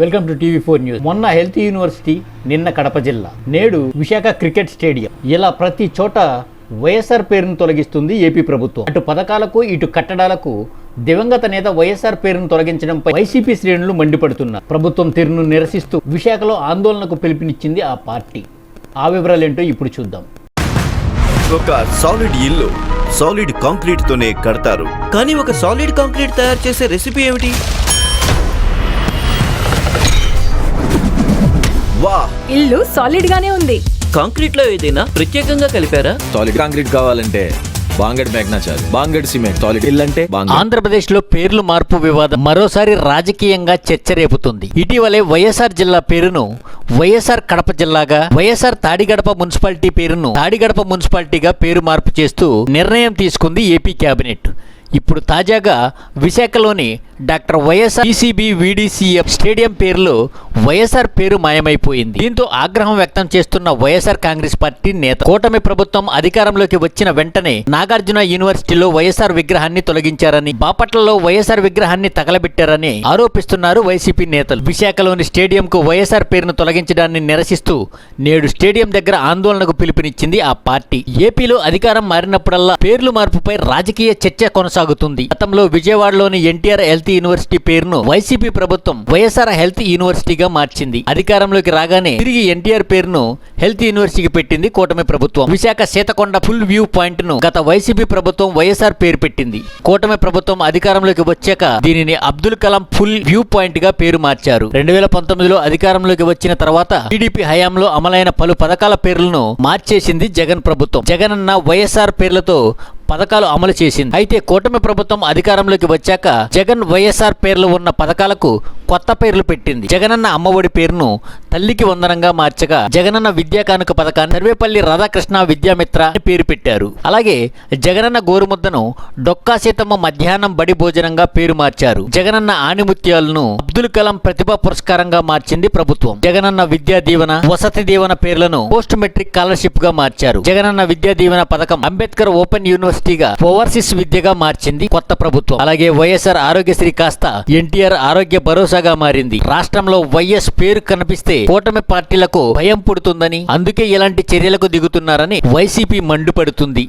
Welcome to TV four news. మొన్న health university నిన్న కడప జిల్లా. నేడు విశాఖ క్రికెట్ స్టేడియం. ఇలా ప్రతి చోట వైఎస్ఆర్ పేరును తొలగిస్తుంది ఏపీ ప్రభుత్వం. అటు పథకాలకు ఇటు కట్టడాలకు దివంగత నేత వైఎస్ఆర్ పేరును తొలగించడంపై వైసీపీ శ్రేణులు మండిపడుతున్నారు. ప్రభుత్వం తీరును నిరసిస్తూ విశాఖలో ఆందోళనకు పిలుపునిచ్చింది ఆ పార్టీ. ఆ వివరాలేంటో ఇప్పుడు చూద్దాం. ఒక సాలిడ్ ఇల్లు సాలిడ్ కాంక్రీట్ తోనే కడతారు. కానీ ఒక సాలిడ్ కాంక్రీట్ తయారు చేసే రెసిపీ ఏమిటి? ఇల్లు సాలిడ్ గానే ఉంది. కాంక్రీట్లో ఏదైనా ప్రత్యేకంగా కలిపారా? సాలిడ్ కాంక్రీట్ కావాలంటే బాంగడ్ మేఘనా చాలు బాంగడ్ సిమెంట్. సాలిడ్ ఇల్లంటే బాంగడ్. ఆంధ్రప్రదేశ్లో పేర్లు మార్పు వివాదం మరోసారి రాజకీయంగా చర్చ రేపుతుంది. ఇటీవలే వైఎస్ఆర్ జిల్లా పేరును వైఎస్ఆర్ కడప జిల్లాగా వైఎస్ఆర్ తాడిగడప మున్సిపాలిటీ పేరును తాడిగడప మున్సిపాలిటీగా పేరు మార్పు చేస్తూ నిర్ణయం తీసుకుంది ఏపీ కేబినెట్ ఇప్పుడు తాజాగా విశాఖలోని doctor YSR ECB VDCF stadium పేరులో వైఎస్ఆర్ పేరు మాయమైపోయింది. దీంతో ఆగ్రహం వ్యక్తం చేస్తున్న వైఎస్ఆర్ కాంగ్రెస్ పార్టీ నేత కూటమి ప్రభుత్వం అధికారంలోకి వచ్చిన వెంటనే నాగార్జున యూనివర్సిటీలో వైఎస్ఆర్ విగ్రహాన్ని తొలగించారని బాపట్లలో వైఎస్ఆర్ విగ్రహాన్ని తగలబెట్టారని ఆరోపిస్తున్నారు వైసీపీ నేతలు. విశాఖలోని స్టేడియంకు వైఎస్ఆర్ పేరును తొలగించడాన్ని నిరసిస్తూ నేడు స్టేడియం దగ్గర ఆందోళనకు పిలుపునిచ్చింది ఆ పార్టీ. ఏపీలో అధికారం మారినప్పుడల్లా పేర్లు మార్పుపై రాజకీయ చర్చ కొనసాగుతుంది. గతంలో విజయవాడలోని ఎన్టీఆర్ హెల్త్ యూనివర్సిటీ పేరును వైసీపీ ప్రభుత్వం వైఎస్ఆర్ హెల్త్ యూనివర్సిటీగా మార్చింది. అధికారంలోకి రాగానే తిరిగి ఎన్టీఆర్ పేరును హెల్త్ యూనివర్సిటీకి పెట్టింది కూటమి ప్రభుత్వం. విశాఖ సీతకొండ ఫుల్ వ్యూ పాయింట్ను గత వైసీపీ ప్రభుత్వం వైఎస్ఆర్ పేరు పెట్టింది. కూటమి ప్రభుత్వం అధికారంలోకి వచ్చాక దీనిని అబ్దుల్ కలాం ఫుల్ వ్యూ పాయింట్గా పేరు మార్చారు. రెండు వేల పంతొమ్మిదిలో అధికారంలోకి వచ్చిన తర్వాత టీడీపీ హయాంలో అమలైన పలు పథకాల పేర్లను మార్చేసింది జగన్ ప్రభుత్వం. జగన్ అన్న వైఎస్ఆర్ పేర్లతో పథకాలు అమలు చేసింది. అయితే కూటమి ప్రభుత్వం అధికారంలోకి వచ్చాక జగన్ వైఎస్ఆర్ పేర్లు ఉన్న పథకాలకు కొత్త పేర్లు పెట్టింది. జగనన్న అమ్మఒడి పేరును తల్లికి వందనంగా మార్చగా జగనన్న విద్యా కానుక పథకాన్ని సర్వేపల్లి రాధాకృష్ణ విద్యామిత్ర అని పేరు పెట్టారు. అలాగే జగనన్న గోరుముద్దను డొక్కా సీతమ్మ మధ్యాహ్నం బడి భోజనంగా పేరు మార్చారు. జగనన్న ఆణిముత్యాలను అబ్దుల్ కలాం ప్రతిభా పురస్కారంగా మార్చింది ప్రభుత్వం. జగనన్న విద్యా దీవెన వసతి దీవెన పేర్లను పోస్ట్ మెట్రిక్ స్కాలర్షిప్గా మార్చారు. జగనన్న విద్యా దీవెన పథకం అంబేద్కర్ ఓపెన్ యూనివర్సిటీగా ఓవర్సీస్ విద్యగా మార్చింది కొత్త ప్రభుత్వం. అలాగే వైఎస్ఆర్ ఆరోగ్యశ్రీ కాస్త ఎన్టీఆర్ ఆరోగ్య భరోసా భరోసాగా మారింది. రాష్ట్రంలో వైఎస్ పేరు కనిపిస్తే కూటమి పార్టీలకు భయం పుడుతుందని అందుకే ఇలాంటి చర్యలకు దిగుతున్నారని వైసీపీ మండిపడుతుంది.